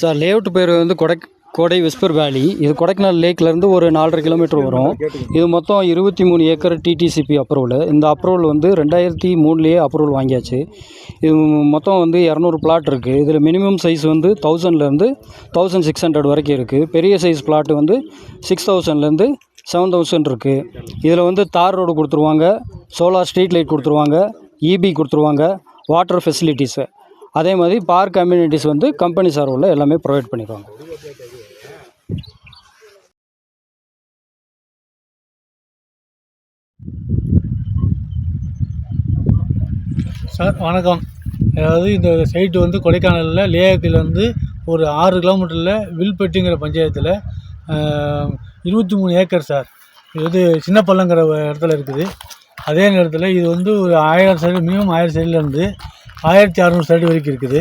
Sir layout பேர் வந்து கொடை கோடை விஸ்பர் வேலி இது கொடைக்கானல் லேக்லேருந்து ஒரு நாலரை கிலோமீட்டர் வரும். இது மொத்தம் இருபத்தி மூணு ஏக்கர் டிடிசிபி அப்ரூவல் இந்த அப்ரூவல் வந்து ரெண்டாயிரத்தி மூணுலேயே அப்ரூவல் வாங்கியாச்சு. இது மொத்தம் வந்து இரநூறு பிளாட் இருக்குது இதில் மினிமம் சைஸ் வந்து தௌசண்ட்லேருந்து தௌசண்ட் சிக்ஸ் ஹண்ட்ரட் வரைக்கும் இருக்குது பெரிய சைஸ் பிளாட் வந்து சிக்ஸ் தௌசண்ட்லேருந்து செவன் தௌசண்ட் இருக்குது இதில் வந்து தார் ரோடு கொடுத்துருவாங்க. சோலார் ஸ்ட்ரீட் லைட் கொடுத்துருவாங்க. இபி கொடுத்துருவாங்க. வாட்டர் ஃபெசிலிட்டிஸு அதே மாதிரி பார்க் கம்யூனிட்டிஸ் வந்து கம்பெனி சார்பில் எல்லாமே ப்ரொவைட் பண்ணிடுவாங்க. சார் வணக்கம். அதாவது இந்த சைட்டு வந்து கொடைக்கானலில் லேயாக்கிலேருந்து ஒரு ஆறு கிலோமீட்டரில் வில்பட்டிங்கிற பஞ்சாயத்தில் இருபத்தி மூணு ஏக்கர் சார். இது வந்து சின்ன பள்ளங்கிற இடத்துல இருக்குது. அதே நேரத்தில் இது வந்து ஒரு ஆயிரம் சைடு மினிமம் ஆயிரம் சைட்லேருந்து ஆயிரத்தி அறநூறு சைடு வரைக்கும் இருக்குது.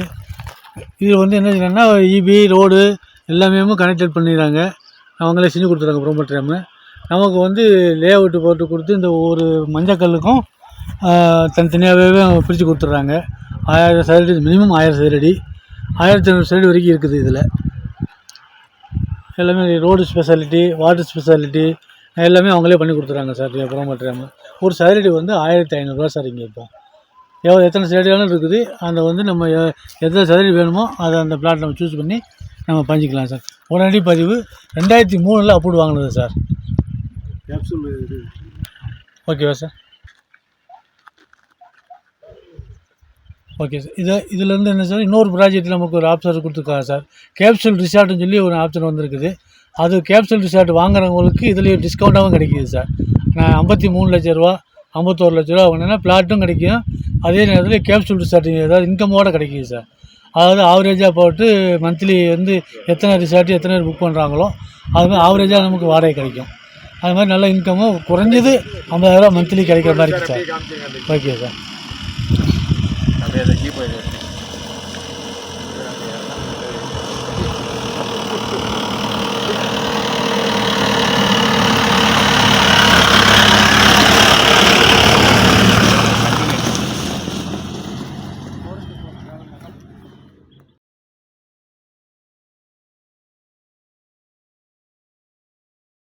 இது வந்து என்ன செய்யணும்னா இபி ரோடு எல்லாமே கனெக்டட் பண்ணிடுறாங்க. அவங்களே செஞ்சு கொடுத்துறாங்க ப்ரோமோட் ப்ரொமோட்டர் நமக்கு வந்து லே அவுட்டு போட்டு கொடுத்து இந்த ஒவ்வொரு மஞ்சக்கல்லுக்கும் தனித்தனியாகவே பிரித்து கொடுத்துட்றாங்க. ஆயிரம் சதுரடி மினிமம் ஆயிரம் சதுரடி ஆயிரத்தி ஐநூறு சதுரடி வரைக்கும் இருக்குது இதில். எல்லாமே ரோடு ஸ்பெஷாலிட்டி வாட்டர் ஸ்பெஷாலிட்டி எல்லாமே அவங்களே பண்ணி கொடுத்துட்றாங்க சார் ப்ரோமோட்டர் ஒரு சதுரடி வந்து ஆயிரத்தி ஐநூறுரூவா சார் இங்கே இப்போ. எவ்வளோ எத்தனை சதுரடியாலும் இருக்குது. அந்த வந்து நம்ம எத்தனை சதுரடி வேணுமோ அதை அந்த பிளாட் நம்ம சூஸ் பண்ணி நம்ம பஞ்சிக்கலாம் சார். உடனடி பதிவு ரெண்டாயிரத்தி மூணில் அப்ரூவ் வாங்கினது சார். ஓகேவா சார்? Okay sir. இதை இதுலேருந்து என்ன சார்? இன்னொரு ப்ராஜெக்ட் நமக்கு ஒரு ஆப்ஷன் கொடுத்துருக்காங்க சார். கேப்சூல் ரிசார்ட்னு சொல்லி ஒரு ஆப்ஷன் வந்திருக்குது. அது கேப்சூல் ரிசார்ட் வாங்குறவங்களுக்கு இதுலேயே டிஸ்கவுண்ட்டாகவும் கிடைக்கிது சார். நான் ஐம்பத்தி மூணு லட்ச ரூபா ஐம்பத்தோரு லட்ச ரூபா வாங்கினேன்னா பிளாட்டும் கிடைக்கும். அதே நேரத்தில் கேப்சூல் ரிசார்ட் ஏதாவது இன்கமோட கிடைக்கிது சார் அதாவது ஆவரேஜாக போட்டு மந்த்லி வந்து எத்தனை ரிசார்ட் எத்தனை பேர் புக் பண்ணுறாங்களோ அது மாதிரி ஆவரேஜாக நமக்கு வாடகை கிடைக்கும். அது மாதிரி நல்ல இன்கமும் குறைஞ்சது ஐம்பதாயிரரூவா மந்த்லி கிடைக்கிற மாதிரி இருக்குது சார் ஓகே சார்